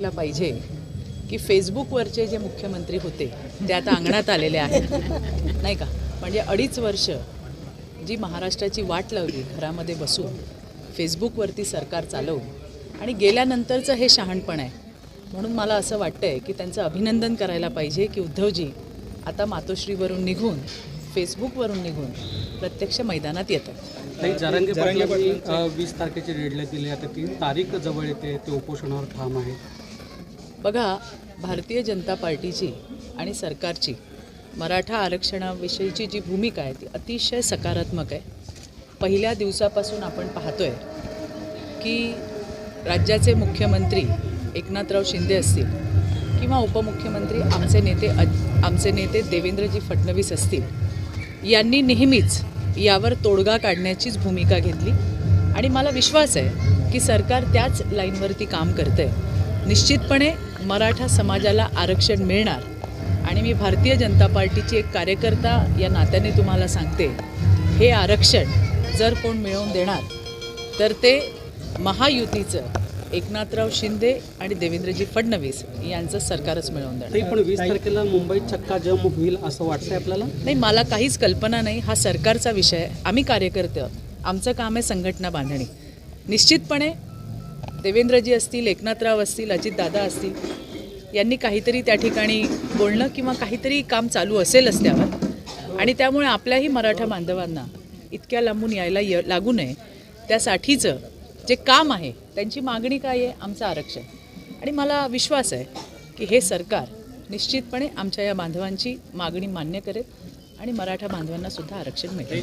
ला पाहिजे की फेसबुकवरचे जे मुख्यमंत्री होते ते आता अंगणात आलेले आहेत. नाही का? म्हणजे अडीच वर्ष जी महाराष्ट्राची वाट लावली घरामध्ये बसून फेसबुकवरती सरकार चालवून आणि गेल्यानंतरचं हे शहाणपण आहे. म्हणून मला असं वाटतंय की त्यांचं अभिनंदन करायला पाहिजे की उद्धवजी आता मातोश्रीवरून निघून फेसबुकवरून निघून प्रत्यक्ष मैदानात येतात. जरांगे वीस तारखेची डेडलाईन दिली. आता ती तारीख जवळ येते ते उपोषणावर ठाम आहे बघा भारतीय जनता पार्टीची आणि सरकारची मराठा आरक्षणाविषयीची जी भूमिका आहे ती अतिशय सकारात्मक आहे. पहिल्या दिवसापासून आपण पाहतो आहे की राज्याचे मुख्यमंत्री एकनाथराव शिंदे असतील किंवा उपमुख्यमंत्री आमचे नेते आमचे नेते देवेंद्रजी फडणवीस असतील यांनी नेहमीच यावर तोडगा काढण्याचीच भूमिका घेतली. आणि मला विश्वास आहे की सरकार त्याच लाईनवरती काम करतं आहे निश्चितपणे मराठा समाजाला आरक्षण मिळणार. आणि मी भारतीय जनता पार्टीची एक कार्यकर्ता या नात्याने तुम्हाला सांगते हे आरक्षण जर कोण मिळवून देणार तर ते महायुतीचं एकनाथराव शिंदे आणि देवेंद्रजी फडणवीस यांचं सरकारच मिळवून देणार. पण वीस तारखेला मुंबईत चक्काजाम होईल असं वाटतंय आपल्याला? नाही मला काहीच कल्पना नाही. हा सरकारचा विषय आहे. आम्ही कार्यकर्ते. आमचं काम आहे संघटना बांधणी. निश्चितपणे देवेंद्रजी असतील एकनाथराव असतील अजितदादा असतील यांनी काहीतरी त्या ठिकाणी बोलणं किंवा काहीतरी काम चालू असेलच त्यावर. आणि त्यामुळे आपल्याही मराठा बांधवांना इतक्या लांबून यायला य लागू नये. त्यासाठीचं जे काम आहे त्यांची मागणी काय आहे? आमचं आरक्षण. आणि मला विश्वास आहे की हे सरकार निश्चितपणे आमच्या या बांधवांची मागणी मान्य करेल आणि मराठा बांधवांनासुद्धा आरक्षण मिळेल.